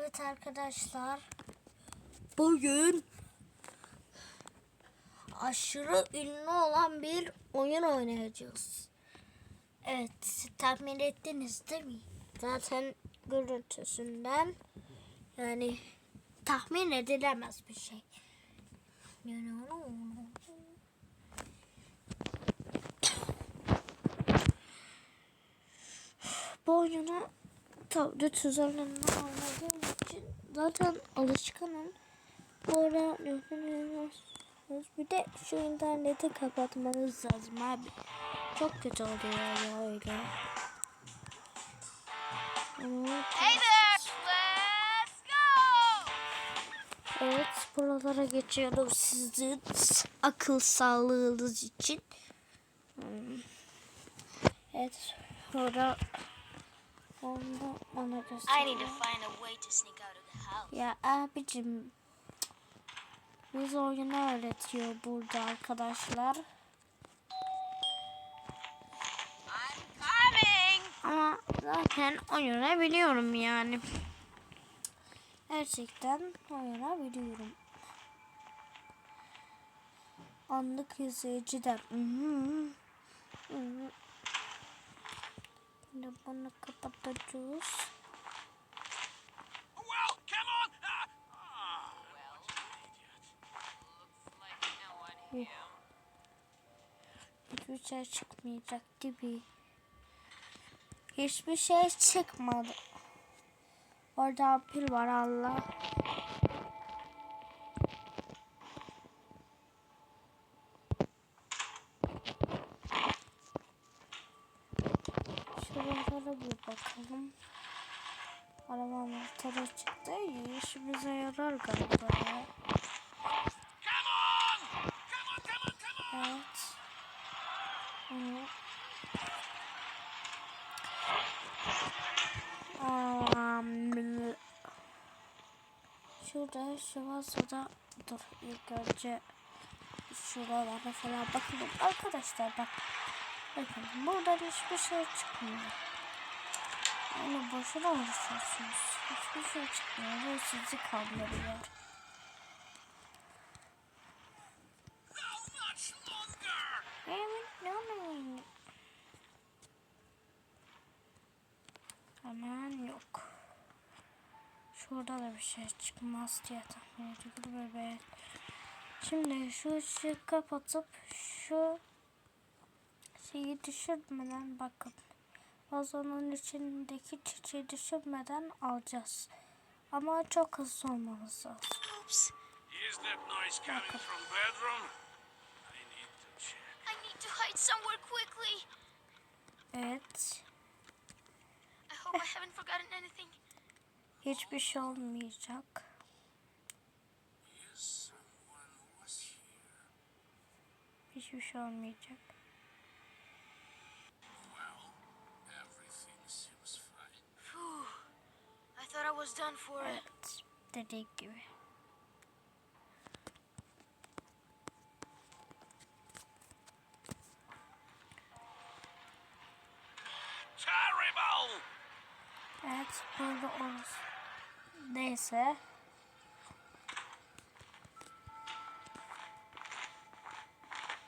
Evet arkadaşlar. Bugün aşırı ünlü olan bir oyun oynayacağız. Evet tahmin ettiniz değil mi? Zaten görüntüsünden yani tahmin edilemez bir şey. Bu oyunu tablet üzerinden oynadığım için zaten alışkanım. Bu ara bir de şu interneti kapatmanız lazım abi. Çok kötü oluyor ya öyle. Hey there! Let's go! Evet, buralara geçiyorum sizin akıl sağlığınız için. Evet, sonra onu ona I need to göstereyim. find a way to sneak out of. Ya abicim, biz oyunu öğretiyor burada arkadaşlar. Ama zaten oyunu biliyorum yani. Gerçekten oyunu biliyorum. Anlık hı. Şimdi bunu kapatacağız. Well, come on! Ah, ah, what an idiot. Looks like Hiçbir şey çıkmayacak gibi. Hiçbir şey çıkmadı. Orada ampul var Allah. Şuralara bir bakalım. Araba anahtarı çıktı. İşimize yarar galiba ya. Come on! Come on, come on, come on! Evet. Evet. Am, Şurada şu vasıda dur ilk önce şuralara falan bakalım arkadaşlar bak bakın buradan hiçbir şey çıkmıyor. Yani boşuna uğraşıyorsunuz. Hiçbir şey çıkmıyor ve sizi kandırıyor How much longer? Evet, ne oluyor? Hemen yok. Şurada da bir şey çıkmaz diye tahmin ediyorum evet. Şimdi şu ışığı kapatıp şu şeyi düşürmeden bakın. Vazonun içindeki çiçeği düşürmeden alacağız. Ama çok hızlı olmamız lazım. Is that noise coming from bedroom? I need to check. I need to hide somewhere quickly. Evet. I hope I haven't forgotten anything. Hiçbir şey olmayacak. Hiçbir şey olmayacak. Well, everything seems fine. Phew. I thought I was done for. Evet. Dediği gibi. Terrible! Evet. Burada olur. Neyse.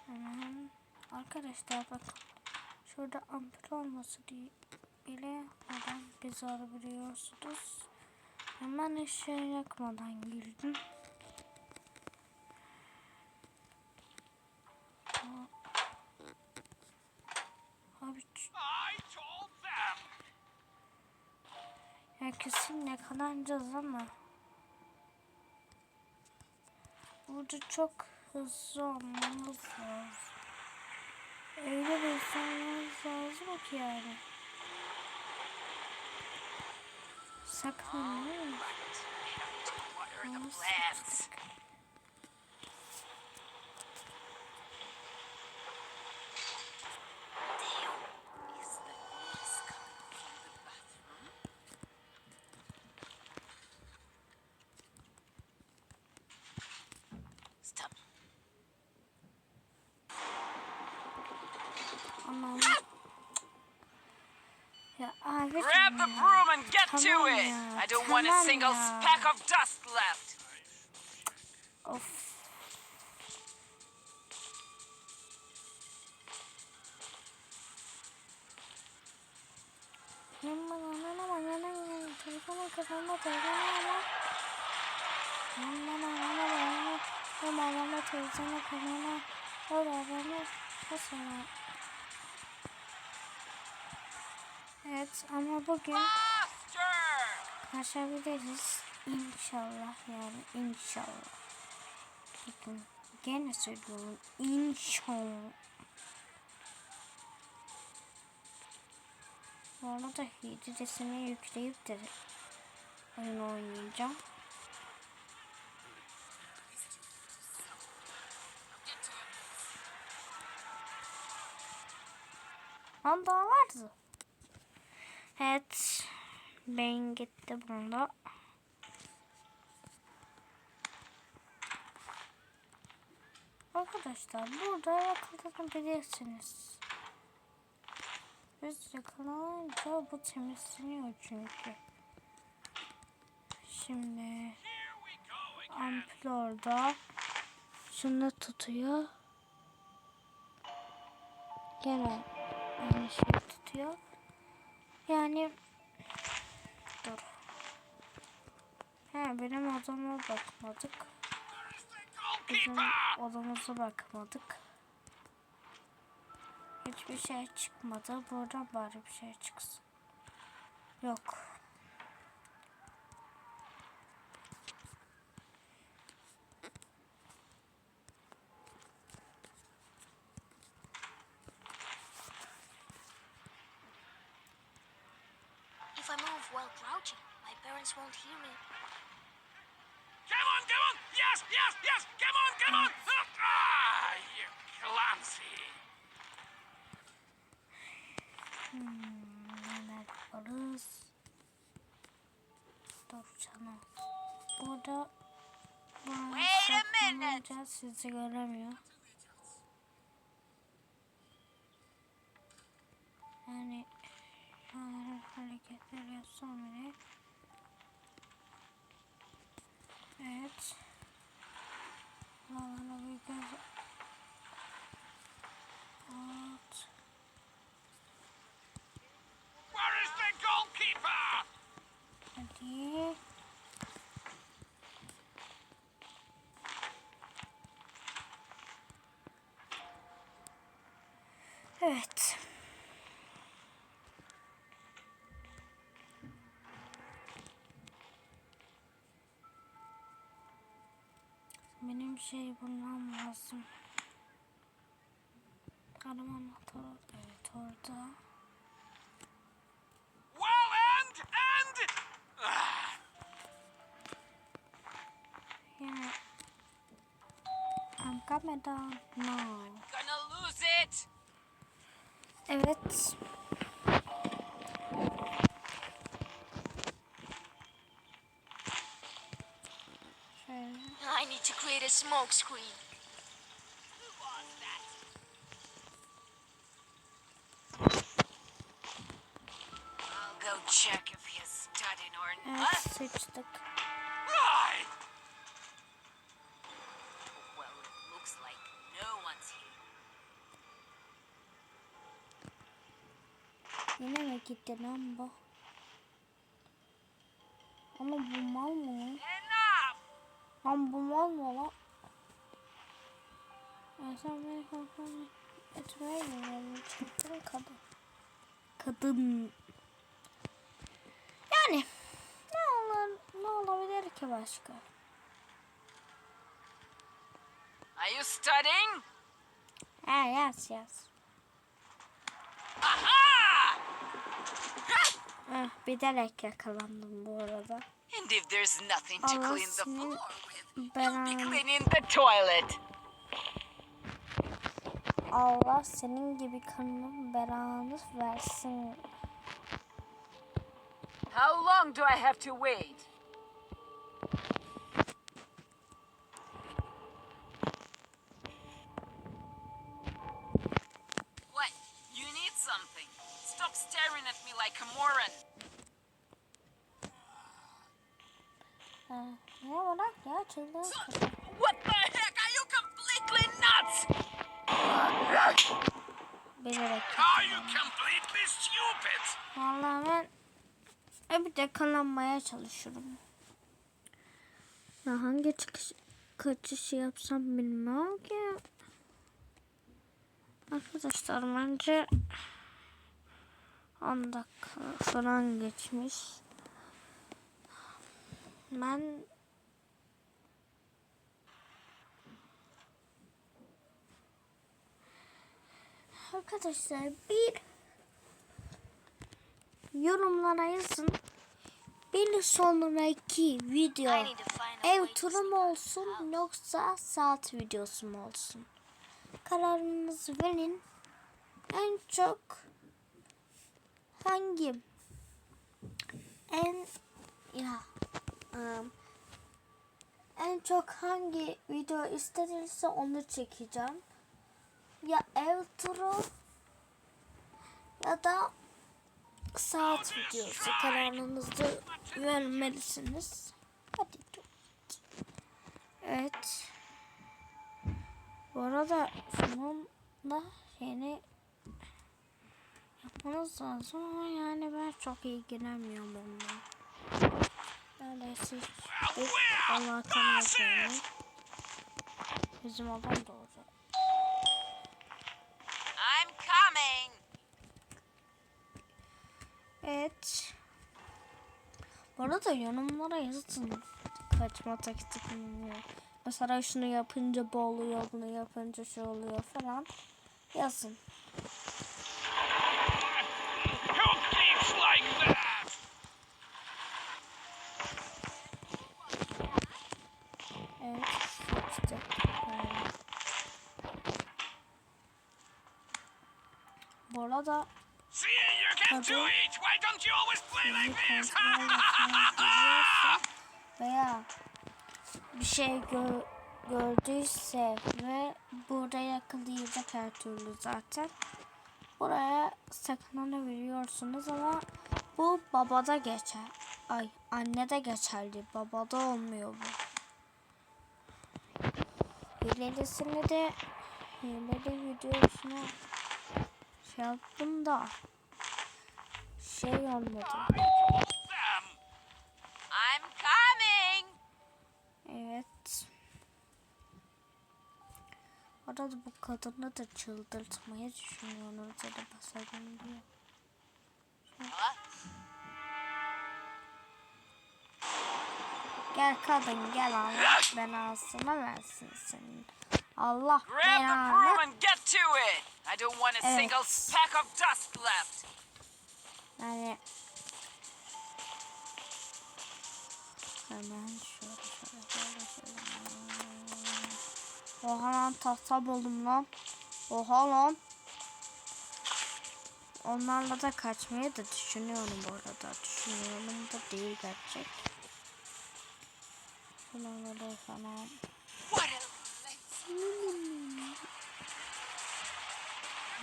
Hemen. Arkadaşlar bakın. Şurada ampul olması diye bile adam bizi arabiliyorsunuz. Hemen ışığı yakmadan girdim. Yakalanacağız ama burada çok hızlı olmamız lazım. Öyle bir insanlarımız lazım ki yani. Sakın değil mi? What are the Ama plans? sıkıştık. Damn. Is the noise coming from the bathroom? Stop. Aman. Ya abi. Grab the broom and get to Tamam it. ya, I don't want a tamam single ya. speck of dust left. Of. Telefonu kafamda telefonu ama Bana bana bana Bu bana televizyonu kafamda O da bana Mesela Evet ama bugün Faster! Aşabiliriz. İnşallah yani inşallah. Bakın gene söylüyorum inşallah. Bu arada hidresini yükleyip de oyun oynayacağım. Lan daha vardı. Evet. Beyin gitti bunda. Arkadaşlar burada yakalanabilirsiniz. Biz yakalanınca bu temizleniyor çünkü. Şimdi ampul orada. Şunu tutuyor. Gene aynı şey tutuyor. Yani dur. He benim odama bakmadık. Bizim odamıza bakmadık. Hiçbir şey çıkmadı. Buradan bari bir şey çıksın. Yok. If I move while crouching, my parents won't hear me. Come on, come on! Yes, yes, yes! Come on, come on! Ah, you clumsy! Neler yaparız? Dur canım. Burada buraya Wait a minute. saklanınca sizi göremiyor. Yani şöyle hareketler yapsam bile Evet. Buralara bir göz at. Şey bulmam lazım. Arama anahtarı. Evet orada. Well, and, and... Ah, Yeah. I'm coming down now. Gonna lose it! Evet. I need to create a smoke screen. I'll go check if he's studying or Evet not. sıçtık. right! Well, it looks like no one's here. Yine mi gitti lan bu? Sen beni kontrol etmeye mi Çektin kadın. Kadın. Yani ne olur ne olabilir ki başka? Are you studying? Ha yaz yaz. Aha! Ah, bilerek yakalandım bu arada. And if there's nothing to clean the floor with, you'll be cleaning the toilet. Allah senin gibi kanının belanı versin. How long do I have to wait? What? You need something? Stop staring at me like a moron. Ha, ne bırak ya çılgın kızı. What the heck? Are you completely nuts? Bilerek. Vallahi ben hep yakalanmaya çalışıyorum. Ya hangi çıkış kaçışı yapsam bilmiyorum ki. Arkadaşlar bence 10 dakika falan geçmiş. Ben Arkadaşlar bir yorumlara yazın. Bir sonraki video ev turu mu olsun yoksa saat videosu mu olsun? Kararınızı verin. En çok hangi en ya ım, en çok hangi video istenirse onu çekeceğim. Ya ev turu ya da saat videosu kararınızı vermelisiniz. Hadi. Evet. Bu arada şunun da yeni yapmanız lazım ama yani ben çok ilgilenmiyorum onunla. Neredeyse hiç alakam yok! Bizim adam da Evet. Bu arada yorumlara yazın. Kaçma taktikini. Mesela şunu yapınca bu oluyor, bunu yapınca şu oluyor falan. Yazın. Evet. işte. Bu arada this? kontrol veya bir şey gö- gördüyse ve buraya yakalayacak her türlü zaten. Buraya sakınanı veriyorsunuz ama bu babada geçer. Ay annede geçerli. Babada olmuyor bu. Hilelisini de hileli videosunu şey yaptım da şey olmadı. I'm coming. Evet. Arada bu kadını da çıldırtmayı düşünüyorum. Üzerine basalım diye. What? Gel kadın gel Allah belasını versin senin. Allah Grab the broom belanı. and get to it. I don't want a Evet. single speck of dust left. Yani hemen şöyle şöyle şöyle şöyle. Oha lan tahta buldum lan. Oha lan. Onlarla da kaçmayı da düşünüyorum bu arada. Düşünüyorum da değil gerçek. Şunları falan.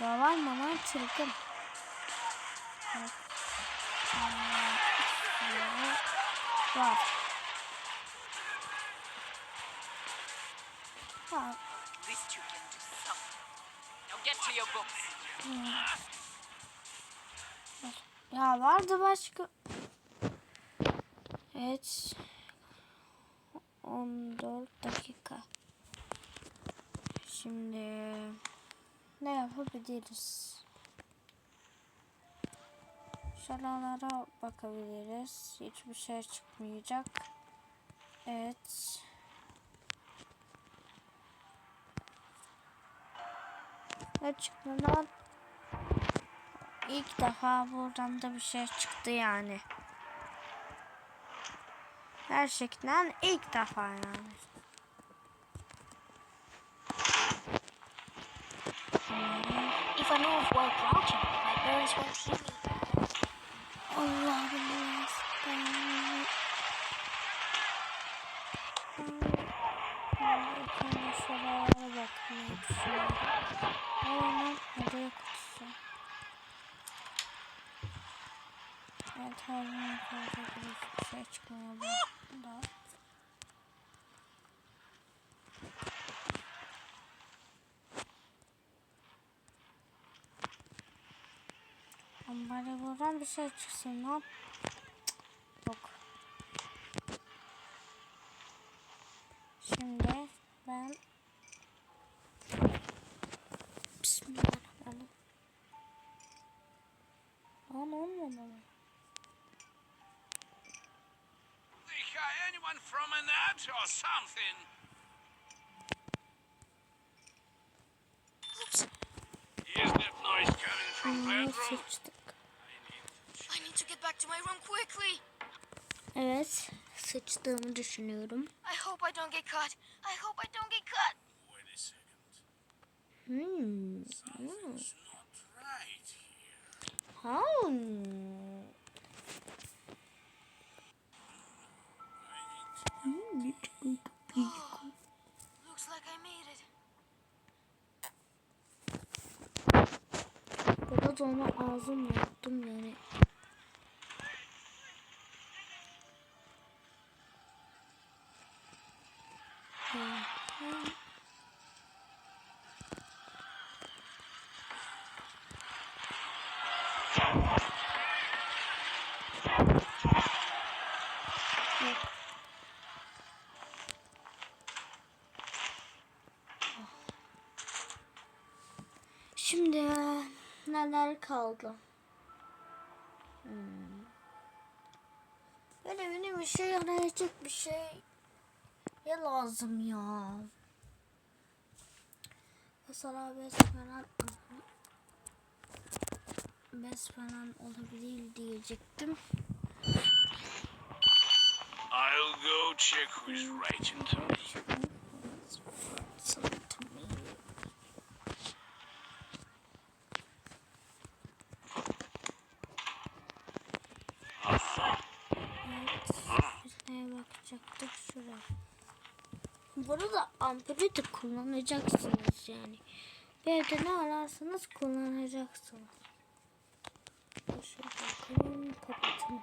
Ya var mı lan çılgın? Bak. Var. Var. Ya vardı başka. Evet. 14 dakika. Şimdi ne yapabiliriz? Şuralara bakabiliriz. Hiçbir şey çıkmayacak. Evet. Ne çıktı lan? İlk defa buradan da bir şey çıktı yani. Gerçekten ilk defa yani. If I move while crouching, my parents won't hear me. Allah'ım yarabbim. Ben şuralara bakmayı düşünüyorum. Ama hediye kutusu. Evet her gün fazla bir şey çıkmıyor burada. Buradan bir şey çıksın lan. Yok. Şimdi ben Bismillahirrahmanirrahim. Lan olmadı mı? Anyone from an ad or something. Oops. Is that noise coming from bedroom? sıçtık. I need to get back to my room quickly. Evet. Sıçtığımı düşünüyorum. I hope I don't get caught. I hope I don't get caught. Wait a second. Hmm. Something's not right here. To Looks like I made it. Biraz onu ağzımla yaptım yani. Şimdi neler kaldı? Hmm. Böyle benim bir şey yarayacak bir şey ya lazım ya. Mesela bez falan bez falan olabilir diyecektim. I'll go check who's writing to me. Bakacaktık şuraya. Bu arada ampulü de kullanacaksınız yani. Evde ne ararsanız kullanacaksınız. Bakalım kapatalım.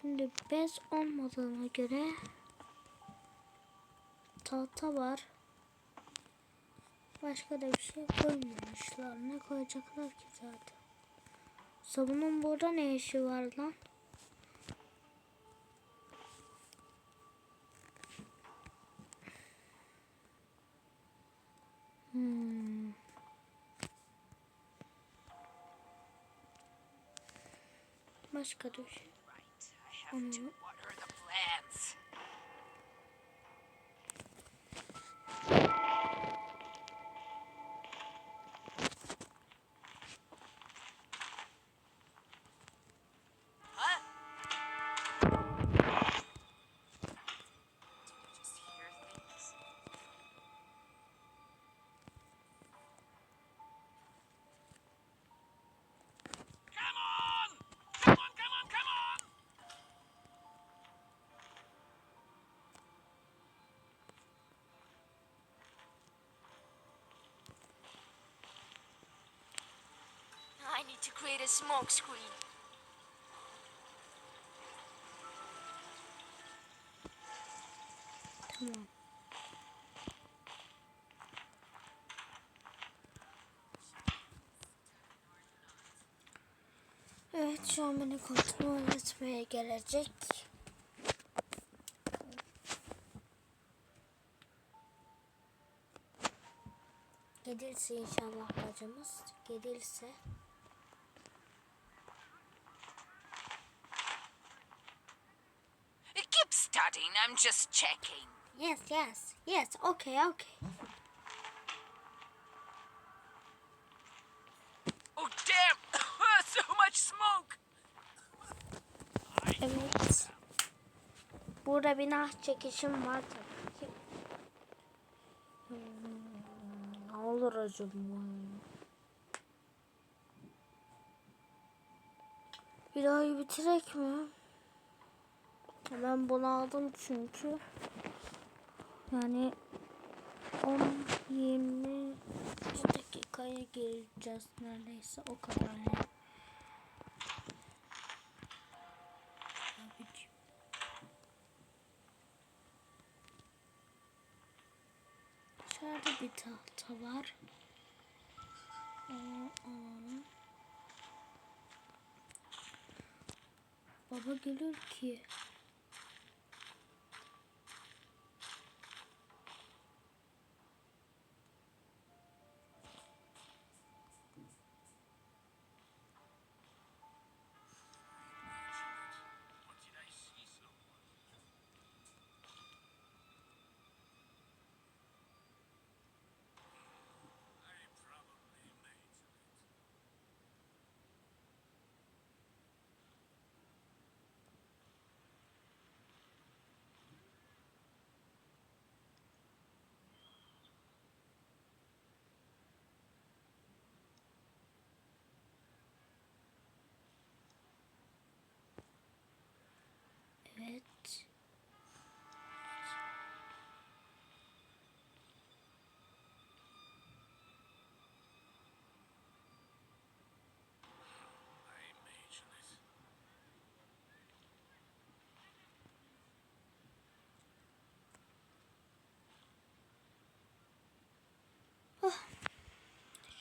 Şimdi bez olmadığına göre tahta var. Başka da bir şey koymamışlar. Ne koyacaklar ki zaten? Sabunun burada ne işi var lan? Başka bir şey. Right. I need to create a smoke screen. Tamam. Evet şu an beni kontrol etmeye gelecek. Gelirse inşallah bacımız. Gelirse. Keep studying. I'm just checking. Yes yes yes okay okay. Oh, damn! so much smoke! Evet. Burada bir nah çekişim var tabii ki. Hmm, ne olur acaba? Videoyu bitirek mi? Ben bunu aldım çünkü. Yani 10-20 dakikaya gireceğiz neredeyse o kadar yani. Dışarıda bir tahta var. Onu alalım. Baba gelir ki.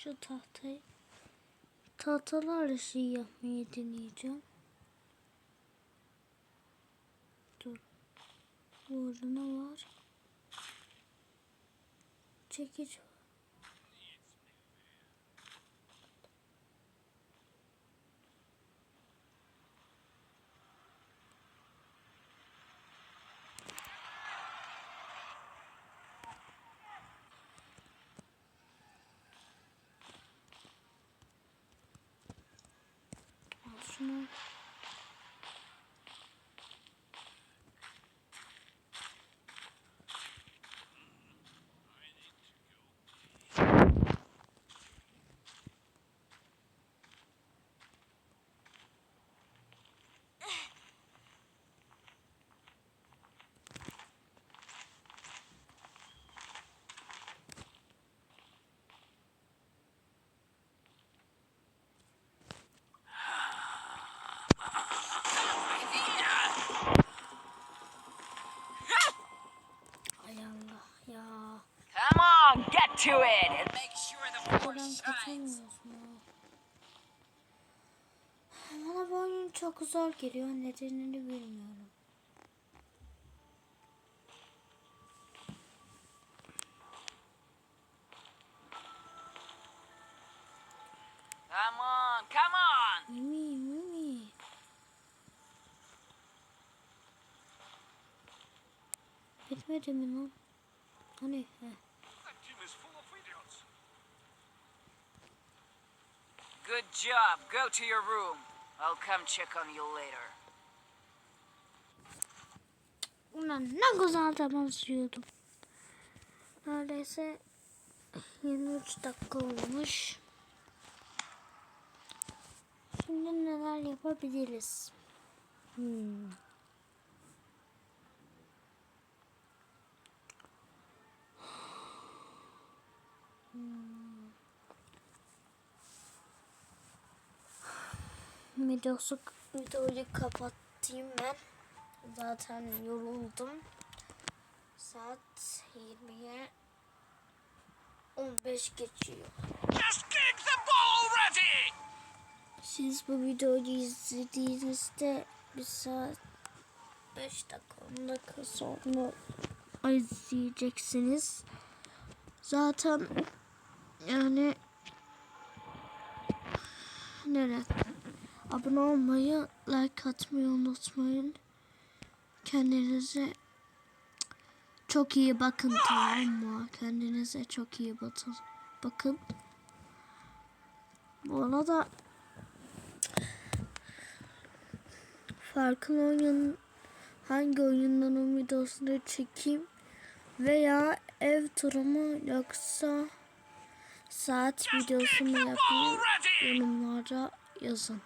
Şu tahtayı tahtalarla şey yapmayı deneyeceğim. Dur. Bu arada ne var? Çekiç. 什？To it and make sure the force shines. Bana bu oyun çok zor geliyor. Nedenini bilmiyorum. Come on, come on. Mimi, Mimi. Bitmedi mi lan? Hani? Heh. That gym is full of idiots. Good job. Go to your room. I'll come check on you later. Ulan ne güzel sürüyordum. Neredeyse 23 dakika olmuş. Şimdi neler yapabiliriz? Hmm. Hmm. Videosu, videoyu kapatayım ben. Zaten yoruldum. Saat 20'ye 15 geçiyor. Just kick the ball already! Siz bu videoyu izlediğinizde bir saat 5 dakika 10 dakika sonra izleyeceksiniz. Zaten yani nere abone olmayı, like atmayı unutmayın. Kendinize çok iyi bakın tamam mı? Kendinize çok iyi bakın. Bakın. Bu arada farklı oyun hangi oyunların videosunu çekeyim veya ev turumu yoksa saat videosu mu yapayım yorumlara yazın.